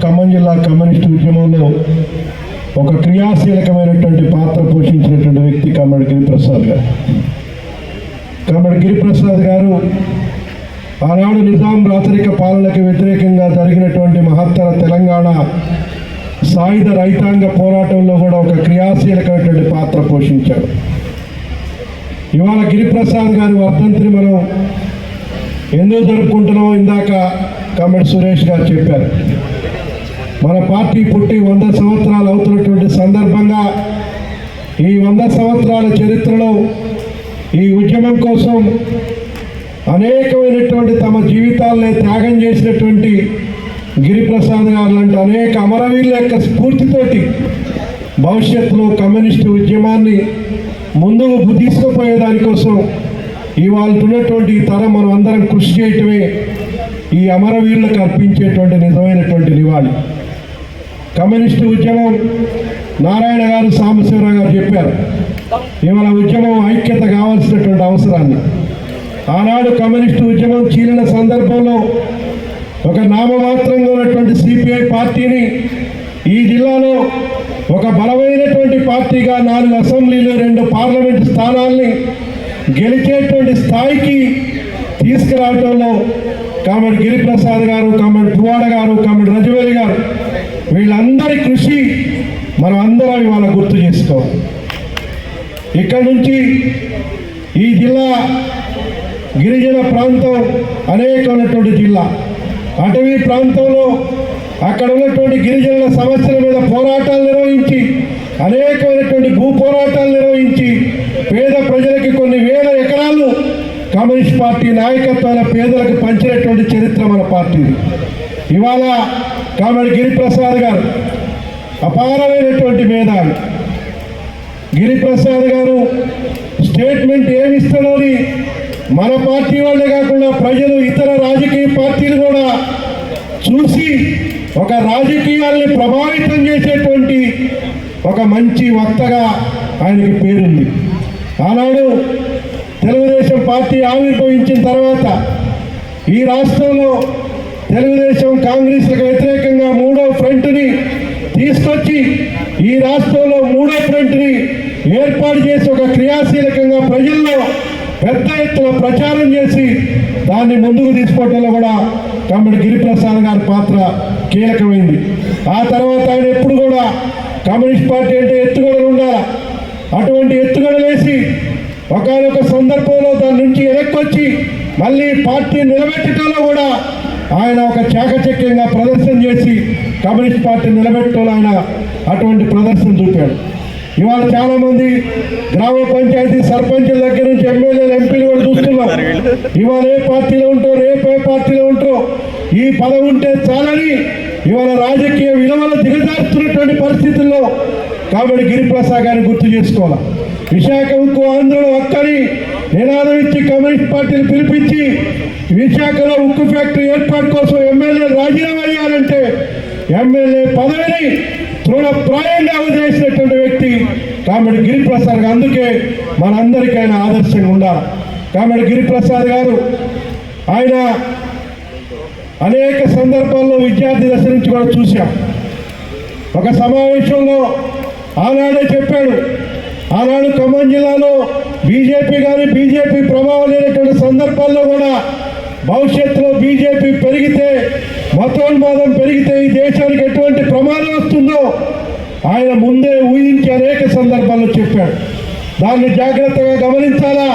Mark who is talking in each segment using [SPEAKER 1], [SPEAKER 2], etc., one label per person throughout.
[SPEAKER 1] ఖమ్మం జిల్లా కమ్యూనిస్టు ఉద్యమంలో ఒక క్రియాశీలకమైనటువంటి పాత్ర పోషించినటువంటి వ్యక్తి కమ్మడి గిరిప్రసాద్ గారు. కమ్మడి గిరిప్రసాద్ గారు ఆనాడు నిజాం రాచరిక పాలనకి వ్యతిరేకంగా జరిగినటువంటి మహత్తర తెలంగాణ సాయుధ రైతాంగ పోరాటంలో కూడా ఒక క్రియాశీలకమైనటువంటి పాత్ర పోషించాడు. ఇవాళ గిరిప్రసాద్ గారి వర్ధంతిని మనం ఎందుకు జరుపుకుంటున్నామో ఇందాక కమ్మడి సురేష్ గారు చెప్పారు. మన పార్టీ పుట్టి వంద సంవత్సరాలు అవుతున్నటువంటి సందర్భంగా ఈ వంద సంవత్సరాల చరిత్రలో ఈ ఉద్యమం కోసం అనేకమైనటువంటి తమ జీవితాలని త్యాగం చేసినటువంటి గిరిప్రసాద్ గారు లాంటి అనేక అమరవీరుల యొక్క స్ఫూర్తితోటి భవిష్యత్తులో కమ్యూనిస్టు ఉద్యమాన్ని ముందుకు తీసుకుపోయే దానికోసం ఇవాళ ఉన్నటువంటి ఈ తరం మనం అందరం కృషి చేయటమే ఈ అమరవీరులకు అర్పించేటువంటి నిజమైనటువంటి నివాళి. కమ్యూనిస్టు ఉద్యమం నారాయణ గారు సాంబశివరావు గారు చెప్పారు ఇవాళ ఉద్యమం ఐక్యత కావాల్సినటువంటి అవసరాన్ని. ఆనాడు కమ్యూనిస్టు ఉద్యమం చీలిన సందర్భంలో ఒక నామమాత్రంగా ఉన్నటువంటి సిపిఐ పార్టీని ఈ జిల్లాలో ఒక బలమైనటువంటి పార్టీగా నాలుగు అసెంబ్లీలు రెండు పార్లమెంట్ స్థానాల్ని గెలిచేటువంటి స్థాయికి తీసుకురావడంలో కామెడ్ గిరిప్రసాద్ గారు కామెడ్ పువాడ గారు కామెడ్ రజవేలి గారు వీళ్ళందరి కృషి మనం అందరం ఇవాళ గుర్తు చేసుకోవాలి. ఇక్కడి నుంచి ఈ జిల్లా గిరిజన ప్రాంతం అనేకమైనటువంటి జిల్లా. అటవీ ప్రాంతంలో అక్కడ ఉన్నటువంటి గిరిజనుల సమస్యల మీద పోరాటాలు నిర్వహించి అనేకమైనటువంటి భూ పోరాటాలు నిర్వహించి పేద ప్రజలకి కొన్ని వేల ఎకరాలు కమ్యూనిస్ట్ పార్టీ నాయకత్వాల పేదలకు పంచినటువంటి చరిత్ర మన పార్టీది ఇవాళ కామెడి గిరిప్రసాద్ గారు అపారమైనటువంటి మేధావి. గిరిప్రసాద్ గారు స్టేట్మెంట్ ఏమి ఇస్తాడోని మన పార్టీ వాళ్ళే కాకుండా ప్రజలు ఇతర రాజకీయ పార్టీలు కూడా చూసి ఒక రాజకీయాల్ని ప్రభావితం చేసేటువంటి ఒక మంచి వక్తగా ఆయనకి పేరుంది. ఆనాడు తెలుగుదేశం పార్టీ ఆవిర్భవించిన తర్వాత ఈ రాష్ట్రంలో తెలుగుదేశం కాంగ్రెస్లకు వ్యతిరేకంగా మూడో ఫ్రంట్ని తీసుకొచ్చి ఈ రాష్ట్రంలో మూడో ఫ్రంట్ని ఏర్పాటు చేసి ఒక క్రియాశీలకంగా ప్రజల్లో పెద్ద ఎత్తున ప్రచారం చేసి దాన్ని ముందుకు తీసుకోవటంలో కూడా కమ్మడి గిరిప్రసాద్ గారి పాత్ర కీలకమైంది. ఆ తర్వాత ఆయన ఎప్పుడు కూడా కమ్యూనిస్ట్ పార్టీ అంటే ఎత్తుగడలు ఉండాలి అటువంటి ఎత్తుగడలు వేసి ఒకనొక సందర్భంలో దాని నుంచి వెనక్కి వచ్చి మళ్ళీ పార్టీ నిలబెట్టడంలో కూడా ఆయన ఒక చాకచక్యంగా ప్రదర్శన చేసి కమ్యూనిస్ట్ పార్టీ నిలబెట్టడంలో ఆయన అటువంటి ప్రదర్శన చూపాడు. ఇవాళ చాలామంది గ్రామ పంచాయతీ సర్పంచుల దగ్గర నుంచి ఎమ్మెల్యేలు ఎంపీలు కూడా చూస్తున్నాం ఇవాళ ఏ పార్టీలో ఉంటారో రేపు ఏ పార్టీలో ఉంటారో ఈ పదం ఉంటే చాలని ఇవాళ రాజకీయ విలువలు దిగజారుతున్నటువంటి పరిస్థితుల్లో కాబట్టి గిరిప్రసాద్ గారిని గుర్తు చేసుకోవాలి? విశాఖ ఉక్కు ఆంధ్రలో ఒక్కని నినాదం ఇచ్చి కమ్యూనిస్ట్ పార్టీని పిలిపించి విశాఖలో ఉక్కు ఫ్యాక్టరీ ఏర్పాటు కోసం ఎమ్మెల్యే రాజీనామా చేయాలంటే ఎమ్మెల్యే పదవిని తృణప్రాయంగా వదిలేసినటువంటి వ్యక్తి కామెడి గిరిప్రసాద్ గారు. అందుకే మనందరికైనా ఆయన ఆదర్శంగా ఉండాలి. కామెడి గిరిప్రసాద్ గారు ఆయన అనేక సందర్భాల్లో విద్యార్థి దశ నుంచి కూడా చూశాం. ఒక సమావేశంలో ఆనాడే చెప్పాడు ఆనాడు ఖమ్మం జిల్లాలో బీజేపీ కానీ బీజేపీ ప్రభావం లేనటువంటి సందర్భాల్లో కూడా భవిష్యత్తులో బీజేపీ పెరిగితే మతోన్మాదం పెరిగితే ఈ దేశానికి ఎటువంటి ప్రమాదం వస్తుందో ఆయన ముందే ఊహించి అనేక సందర్భాల్లో చెప్పాడు. దాన్ని జాగ్రత్తగా గమనించాలా?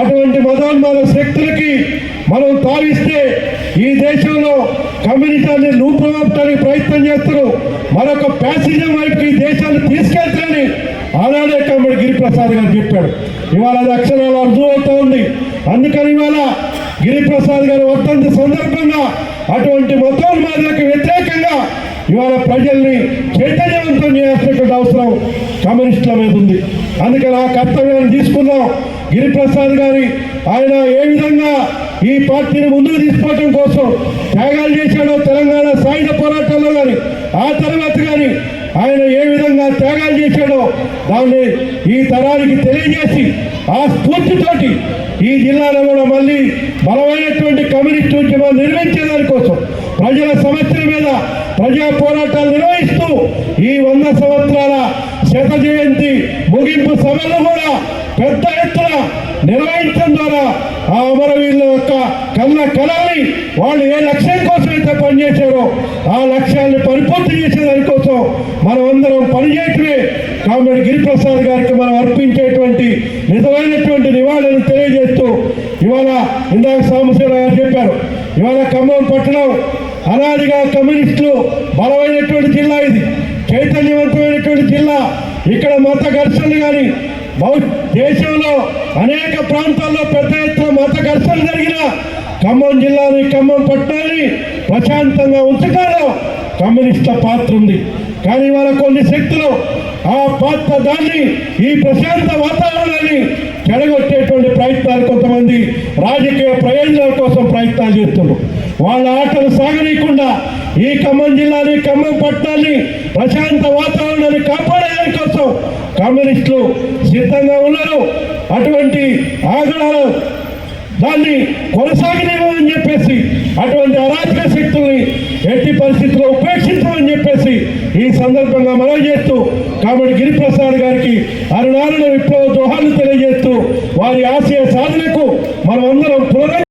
[SPEAKER 1] అటువంటి మతోన్మాద శక్తులకి మనం తావిస్తే ఈ దేశంలో కమ్యూనిజాన్ని రూపుమాపడానికి ప్రయత్నం చేస్తారు మరొక ప్యాసింజర్ వైపు ఈ దేశాన్ని తీసుకెళ్తారని గిరిప్రసాద్ గారు చెప్పాడు ఇవాళ అది అక్షరాలు అర్థం ఉంది. అందుకని ఇవాళ గిరిప్రసాద్ గారి వర్తంతి సందర్భంగా అటువంటి మతోన్మాదులకు వ్యతిరేకంగా ఇవాళ ప్రజల్ని చైతన్యవంతం చేయాల్సినటువంటి అవసరం కమ్యూనిస్టుల మీద ఉంది. అందుకని ఆ కర్తవ్యాన్ని తీసుకుందాం. గిరిప్రసాద్ గారి ఆయన ఏ విధంగా ఈ పార్టీని ముందుకు తీసుకోవడం కోసం త్యాగాలు చేశాడో తెలంగాణ సాయుధ పోరాటంలో కానీ ఆ తర్వాత కానీ ఆయన ఏ విధంగా త్యాగాలు చేశాడో దాన్ని ఈ తరానికి తెలియజేసి ఆ స్ఫూర్తితోటి ఈ జిల్లాలో కూడా మళ్ళీ బలమైనటువంటి కమ్యూనిస్ట్ ఉద్యమాన్ని నిర్మించే కోసం ప్రజల సమస్యల మీద ప్రజా పోరాటాలు నిర్వహిస్తూ ఈ వంద సంవత్సరాల శత జయంతి ముగింపు సభలు కూడా పెద్ద ఎత్తున నిర్వహించడం ద్వారా ఆ అమరవీరుల యొక్క కన్న కళని వాళ్ళు ఏ లక్ష్యం కోసం పనిచేశారో ఆ లక్ష్యాన్ని పరిపూర్తి చేసే దానికోసం మనం అందరం పనిచేయటమే కామెడి గిరిప్రసాద్ గారికి మనం అర్పించేటువంటి నిజమైనటువంటి నివాళులను తెలియజేస్తూ ఇవాళ ఇందాక సాంబశివరావు గారు చెప్పారు ఇవాళ ఖమ్మం పట్టణం అనాదిగా కమ్యూనిస్టులు బలమైనటువంటి జిల్లా ఇది చైతన్యవంతమైనటువంటి జిల్లా. ఇక్కడ మత ఘర్షణలు కానీ బహు దేశంలో అనేక ప్రాంతాల్లో పెద్ద ఎత్తున మత ఘర్షణలు జరిగిన ఖమ్మం జిల్లాని ఖమ్మం పట్టాన్ని ప్రశాంతంగా ఉంచడంలో కమ్యూనిస్టుల పాత్ర ఉంది. కానీ వాళ్ళ కొన్ని శక్తులు ఆ పాత్ర దాన్ని ఈ ప్రశాంత వాతావరణాన్ని చెడగొట్టేటువంటి ప్రయత్నాలు కొంతమంది రాజకీయ ప్రయోజనాల కోసం ప్రయత్నాలు చేస్తున్నారు. వాళ్ళ ఆటలు సాగనీయకుండా ఈ ఖమ్మం జిల్లాని ఖమ్మం పట్టణాన్ని ప్రశాంత వాతావరణాన్ని కాపాడేదాని కోసం కమ్యూనిస్టులు సిద్ధంగా ఉన్నారు. అటువంటి ఆగ్రహాలు దాన్ని అని చెప్పేసి అటువంటి అరాచక శక్తుల్ని ఎట్టి పరిస్థితుల్లో ఉపేక్షించమని చెప్పేసి ఈ సందర్భంగా మనం చేస్తూ కాబట్టి గిరిప్రసాద్ గారికి అరుణాలను విప్లవ దోహాలు తెలియజేస్తూ వారి ఆశయ సాధనకు మనం అందరం పునర